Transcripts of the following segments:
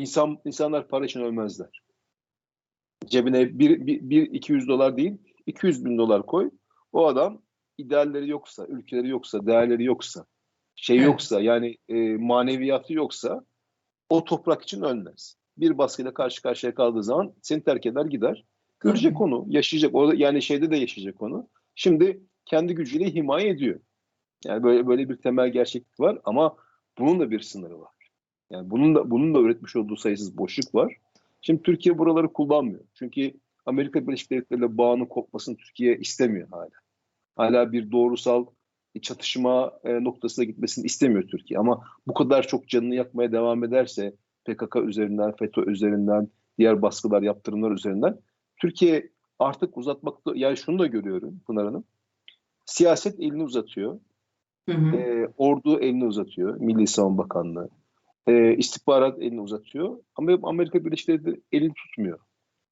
İnsan, insanlar para için ölmezler. Cebine bir, bir, bir 200 dolar değil, 200 bin dolar koy. O adam idealleri yoksa, ülkeleri yoksa, değerleri yoksa, şey Evet. yoksa yani e, maneviyatı yoksa o toprak için ölmez. Bir baskıyla karşı karşıya kaldığı zaman seni terk eder gider. Görecek Tabii. onu, yaşayacak. Orada yani şeyde de yaşayacak onu. Şimdi kendi gücüyle himaye ediyor. Yani böyle böyle bir temel gerçeklik var ama bunun da bir sınırı var. Yani bunun da bunun da üretmiş olduğu sayısız boşluk var. Şimdi Türkiye buraları kullanmıyor. Çünkü Amerika Birleşik Devletleri ile bağının kopmasını Türkiye istemiyor hala. Hala bir doğrusal çatışma e, noktasına gitmesini istemiyor Türkiye. Ama bu kadar çok canını yakmaya devam ederse PKK üzerinden, FETÖ üzerinden, diğer baskılar, yaptırımlar üzerinden Türkiye artık uzatmakta, yani şunu da görüyorum Pınar Hanım. Siyaset elini uzatıyor. Hı hı. E, ordu elini uzatıyor. Milli Savunma Bakanlığı. E, istihbarat elini uzatıyor. Ama Amerika Birleşik Devletleri elini tutmuyor.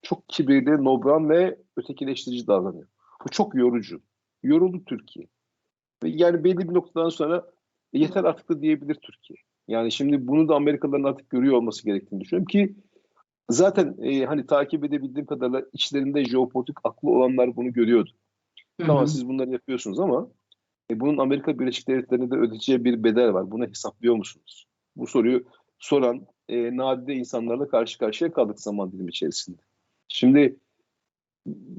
Çok kibirli, nobran ve ötekileştirici davranıyor. Bu çok yorucu. Yoruldu Türkiye. Ve yani belli bir noktadan sonra "E, yeter artık da diyebilir Türkiye. Yani şimdi bunu da Amerikalıların artık görüyor olması gerektiğini düşünüyorum ki zaten e, hani takip edebildiğim kadarıyla içlerinde jeopolitik aklı olanlar bunu görüyordu. Hı Tamam siz bunları yapıyorsunuz ama e, bunun Amerika Birleşik Devletleri'ne de ödeyeceği bir bedel var. Bunu hesaplıyor musunuz? Bu soruyu soran e, nadide insanlarla karşı karşıya kaldık zaman dilimi içerisinde. Şimdi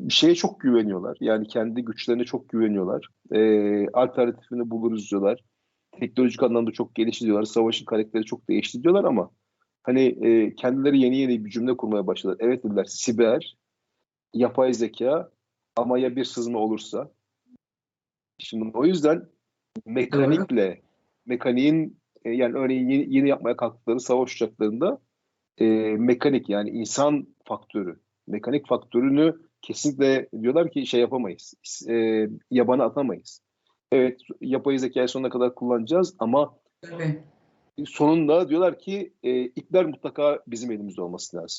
şeye çok güveniyorlar. Yani kendi güçlerine çok güveniyorlar. E, alternatifini buluruz diyorlar. Teknolojik anlamda çok gelişti diyorlar. Savaşın karakteri çok değişti diyorlar ama hani e, kendileri yeni yeni bir cümle kurmaya başladılar. Evet dediler siber, yapay zeka ama ya bir sızma olursa? Şimdi o yüzden mekanikle, mekaniğin e, yani örneğin yeni, yeni yapmaya kalktıkları savaş uçaklarında e, mekanik yani insan faktörü, mekanik faktörünü kesinlikle diyorlar ki şey yapamayız, e, yabana atamayız. Evet yapay zekayı sonuna kadar kullanacağız ama Tabii. sonunda diyorlar ki e, ipler mutlaka bizim elimizde olması lazım.